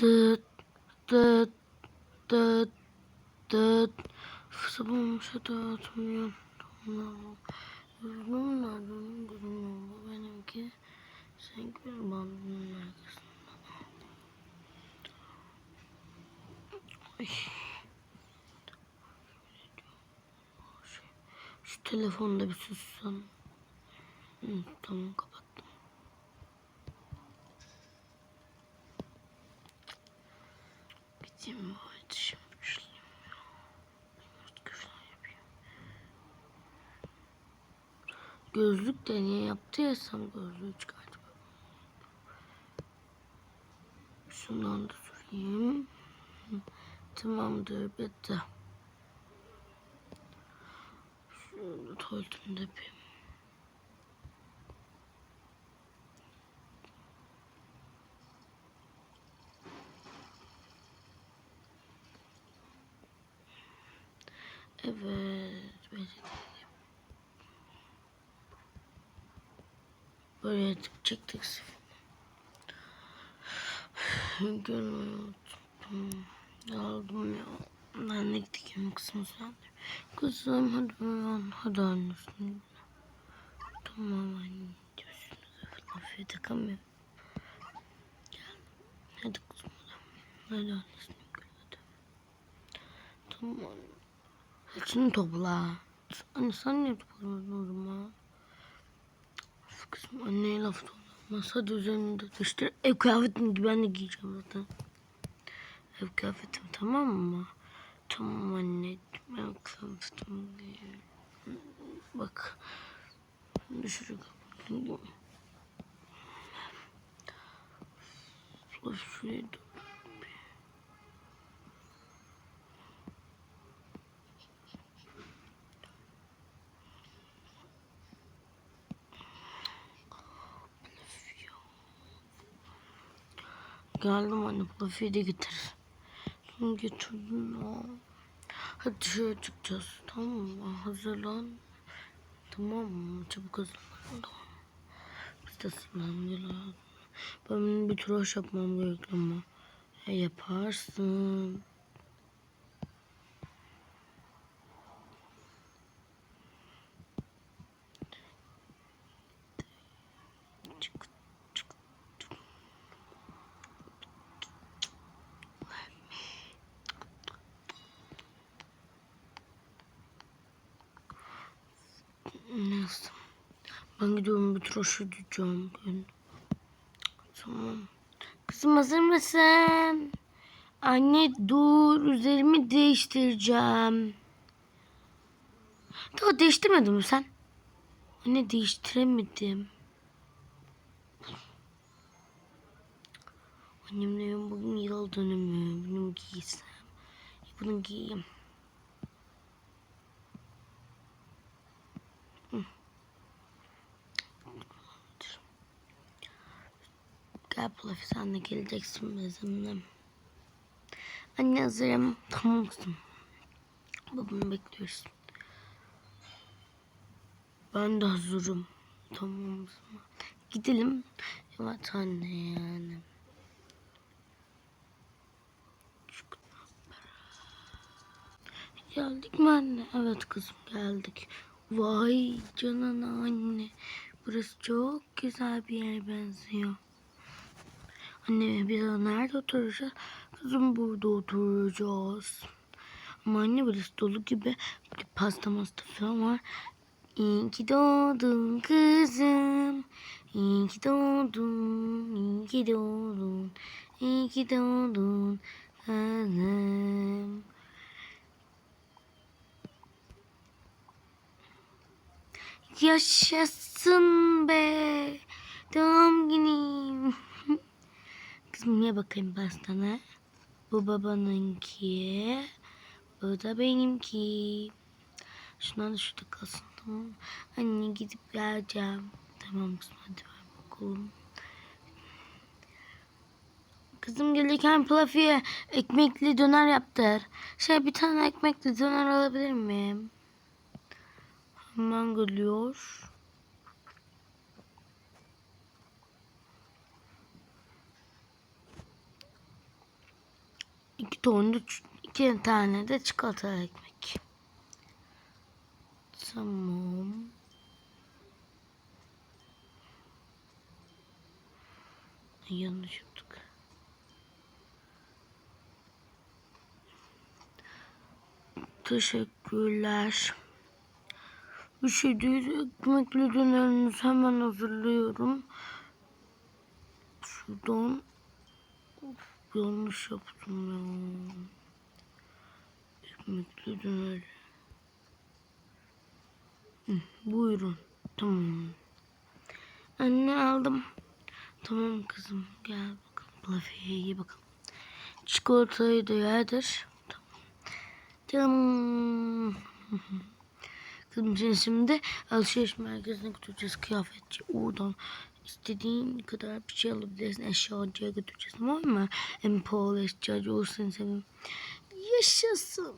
Dıt dıt dıt dıt. Sabun dağıtmıyor. Üzgünüm nereden görünüyor bu benimki. Sen gül bandının arkasında. Şu telefonda bir sussam. Hı, tamam kapattım. Gideyim bu iletişim güçlüyüm ya. Yumurta falan yapayım. Gözlük de niye yaptıysam gözlüğü çıkartıp. Şundan da süreyim. Tamamdır bitti. Şunu tuvaletimi de yapayım. Evet, böyle çektik Gün hayatım. Aldım ya. Ben de gideyim kızım sen. Kızım hadi uyan. Hadi annesin. Tamam anne. Üstünüze lafı takamıyorum. Gel. Hadi kızım hadi. Hadi annesin. Hadi. Tamam. Hepsini topla. Anne sen niye toplamıyorsun o zaman? Üf Kızım anneye laf olmaz. Hadi üzerinde düştür. Ev kıyafetini gibi ben de giyeceğim zaten. Ev kıyafetim tamam mı? Tamam anne. Ev kıyafetimi giyiyorum. Bak. Düşürük. Şuraya dur. Geldim anne Fluffy'yi de getir. Bunu getirdim ya. Hadi dışarı çıkacağız. Tamam mı? Hazırlan. Tamam mı? Çabuk hazırlan. Tamam. Biz de hazırlanacağız. Ben bir tıraş yapmam gerekiyor ama. E, yaparsın. Çık, Neyse. Ben gidiyorum bir tıraş edeceğim. Ben. Tamam. Kızım hazır mısın? Anne dur üzerimi değiştireceğim. Daha değiştirmedin mi sen? Anne değiştiremedim. Annemle benim bugün yıl dönümü. Bunu giysem. Bunu giyeyim. Gel Fluffy sen de geleceksin bizimle. Anne hazırım. Tamam kızım. Babamı bekliyoruz. Ben de hazırım. Tamam zaman. Gidelim. Evet anne yani. Geldik mi anne? Evet kızım geldik. Vay canına anne. Burası çok güzel bir yer benziyor. Anne biz nerede oturacağız? Kızım burada oturacağız. Ama anne burası dolu gibi. Pasta masta falan var. İyi ki doğdun kızım. İyi ki doğdun. İyi ki doğdun. İyi ki doğdun kızım. Yaşasın be. Doğum günüm. Kızım niye bakayım pastana? Bu babanınki. Bu da benimki. Şunlar da şurada kalsın tamam mı? Anne gidip geleceğim. Tamam kızım hadi ver bakalım. Kızım gelirken Fluffy'ye ekmekli döner yaptır. Şey bir tane ekmekli döner alabilir miyim? Hemen geliyor. tane, iki tane de çikolata ekmek. Tamam. Yanlış yaptık. Teşekkürler. Bir şey değil. Ekmekli dönerinizi hemen hazırlıyorum. Şuradan of, yanlış yaptım ya. Ekmekli döner. Hı, buyurun. Tamam. Anne aldım. Tamam kızım gel bakalım. Fluffy'ye iyi bakalım. Çikolatayı da yedir. Tamam. Kızım seni şimdi alışveriş merkezine götüreceğiz kıyafetçi. Oradan istediğin kadar bir şey alabilirsin. Eşyacıya götüreceğiz tamam mı? En pahalı eşyacı olsun senin. Yaşasın.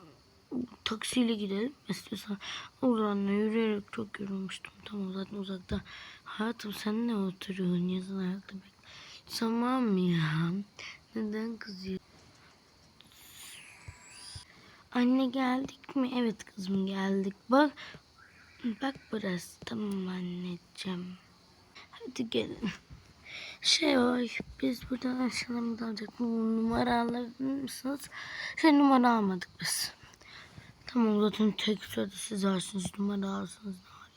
Taksiyle gidelim istiyorsan. Oradan yürüyerek çok yorulmuştum. Tamam zaten uzakta. Hayatım sen ne oturuyorsun yazın ayakta bek. Tamam ya. Neden kızıyorsun? Anne geldik mi? Evet kızım geldik. Bak bak burası. Tamam anneciğim. Hadi gelin. Şey oy biz buradan aşağıdan alacak numara alır mısınız? Şey numara almadık biz. Tamam zaten tek sırada siz varsınız numara alsınız. ne hala.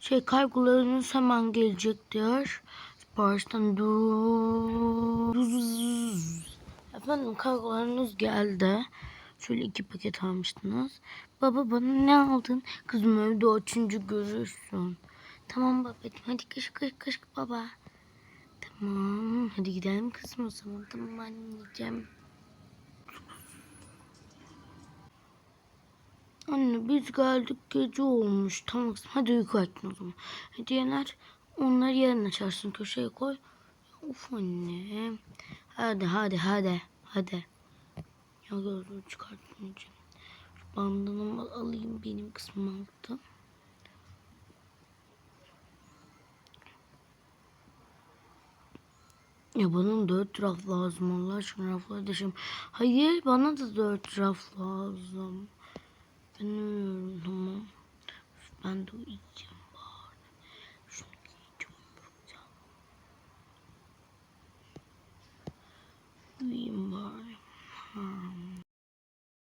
Şey kargolarınız hemen gelecek diyor. Siparişten dur. Efendim kargolarınız geldi. Şöyle iki paket almıştınız. Baba bana ne aldın? Kızım evde açınca görürsün. Tamam babacığım hadi kış kış kış baba. Tamam hadi gidelim kızım o zaman. Tamam anneciğim. Anne biz geldik gece olmuş. Tamam kızım hadi uyku ettin o zaman. Hediyeler onları yarın açarsın köşeye koy. Of anne. Hadi hadi hadi hadi. Ya doğru çıkartmayacağım. Şu bandanımı alayım benim kısmı altta. Ya bunun dört raf lazım Allah aşkına rafları deşim. Hayır bana da dört raf lazım. Ben ölüyorum tamam. Ben de uyuyacağım bari. Şunu yiyeceğim bakacağım. Uyuyayım bari. Um.